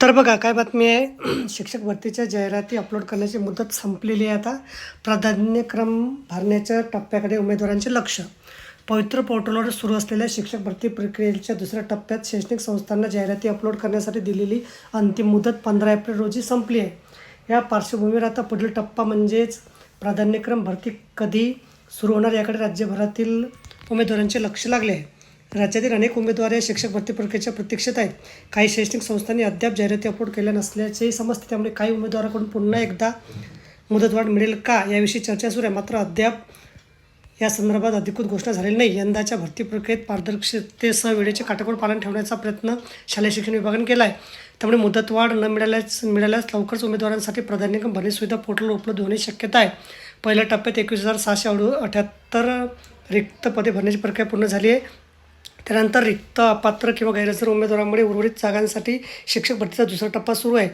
तर बघा काय बातमी आहे? शिक्षक भरतीच्या जाहिराती अपलोड करण्याची मुदत संपलेली आहे आता. प्राधान्यक्रम भरण्याच्या टप्प्याकडे उमेदवारांचे लक्ष. पवित्र पोर्टलवर सुरू असलेल्या शिक्षक भरती प्रक्रियेच्या दुसऱ्या टप्प्यात शैक्षणिक संस्थांना जाहिराती अपलोड करण्यासाठी दिलेली अंतिम मुदत पंधरा एप्रिल रोजी संपली आहे. या पार्श्वभूमीवर आता पुढील टप्पा म्हणजेच प्राधान्यक्रम भरती कधी सुरू होणार याकडे राज्यभरातील उमेदवारांचे लक्ष लागले आहे. राज्यातील अनेक उमेदवार या शिक्षक भरती प्रक्रियेच्या प्रतीक्षेत आहेत. काही शैक्षणिक संस्थांनी अद्याप जाहिराती अपलोड केल्या नसल्याचेही समजते. त्यामुळे काही उमेदवाराकडून पुन्हा एकदा मुदतवाढ मिळेल का याविषयी चर्चा सुरू आहे. मात्र अद्याप या संदर्भात अधिकृत घोषणा झालेली नाही. यंदाच्या भरती प्रक्रियेत पारदर्शकतेसह वेळेचे काटेकोर पालन ठेवण्याचा प्रयत्न शालेय शिक्षण विभागाने केला आहे. त्यामुळे मुदतवाढ न मिळाल्यास मिळाल्यास लवकरच उमेदवारांसाठी प्राधान्यक्रम भरणी सुविधा पोर्टल उपलब्ध होण्याची शक्यता आहे. पहिल्या टप्प्यात एकवीस हजार सहाशे अडू अठ्याहत्तर रिक्त पदे भरण्याची प्रक्रिया पूर्ण झाली आहे. त्यानंतर रिक्त अपात्र किंवा गैरहजर उमेदवारांमुळे उर्वरित जागांसाठी शिक्षक भरतीचा दुसरा टप्पा सुरू आहे.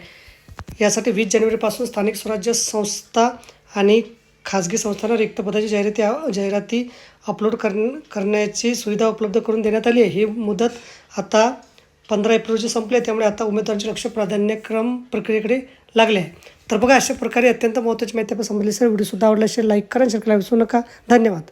यासाठी वीस जानेवारीपासून स्थानिक स्वराज्य संस्था आणि खाजगी संस्थांना रिक्त पदाची जाहिराती जाहिराती अपलोड कर करण्याची सुविधा उपलब्ध करून देण्यात आली आहे. ही मुदत आता पंधरा एप्रिल रोजी संपली आहे. त्यामुळे आता उमेदवारांचे लक्ष प्राधान्यक्रम प्रक्रियेकडे लागले आहे. तर बघा अशा प्रकारे अत्यंत महत्त्वाची माहिती आपण समजली सर व्हिडिओसुद्धा आवडला असेल लाईक करा शेअर करायला विसरू नका. धन्यवाद.